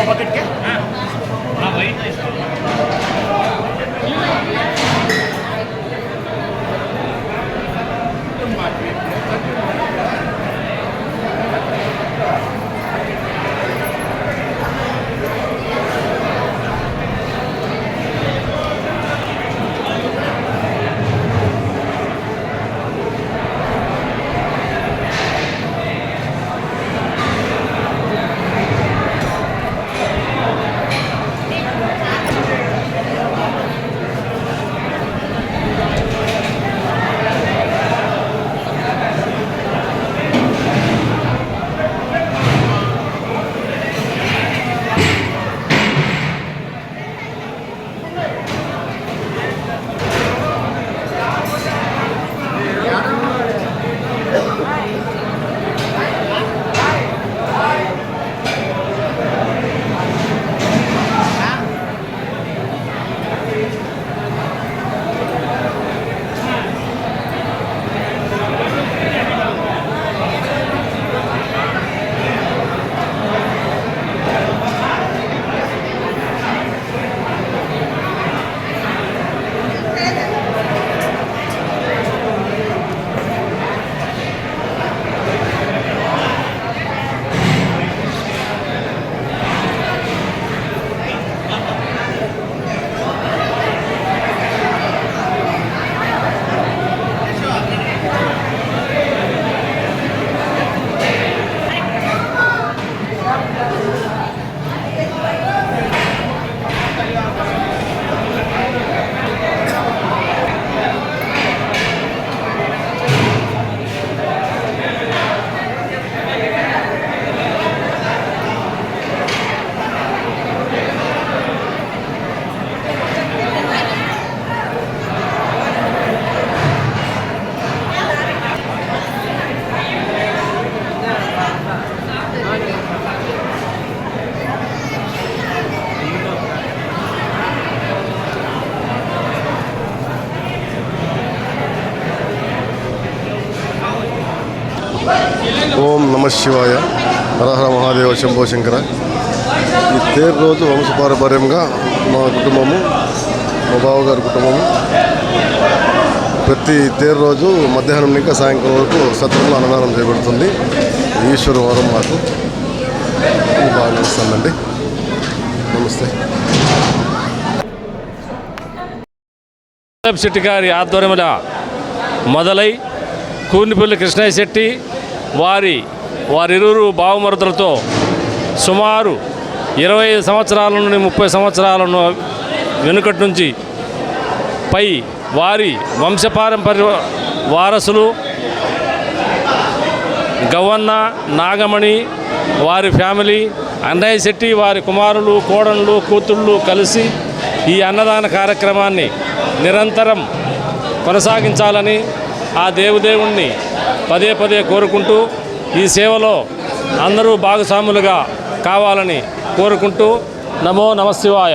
পকেটকে నమశివాయ హరహర మహాదేవ శంభో శంకర. ఈ తేరు రోజు వంశపారపర్యంగా మా కుటుంబము మా బావగారి కుటుంబము ప్రతి తేరు రోజు మధ్యాహ్నం ఇంకా సాయంకాలం వరకు సత్రంలో అన్నదానం చేయబడుతుంది. ఈశ్వర వరం మాకు. బాగా నడుస్తుందండి నమస్తే. శెట్టి గారి ఆధ్వర్యంలో మొదలై కూనిపల్లి కృష్ణయ్య శెట్టి వారి వారిరువురు బావమరుదులతో సుమారు ఇరవై ఐదు సంవత్సరాల నుండి ముప్పై సంవత్సరాలను వెనుకటి నుంచి పై వారి వంశపారంపర్య వారసులు గవన్న నాగమణి వారి ఫ్యామిలీ అన్నయ్య శెట్టి వారి కుమారులు కోడళ్ళు కూతుళ్ళు కలిసి ఈ అన్నదాన కార్యక్రమాన్ని నిరంతరం కొనసాగించాలని ఆ దేవుదేవుణ్ణి పదే పదే కోరుకుంటూ ఈ సేవలో అందరూ భాగస్వాములుగా కావాలని కోరుకుంటూ నమో నమశివాయ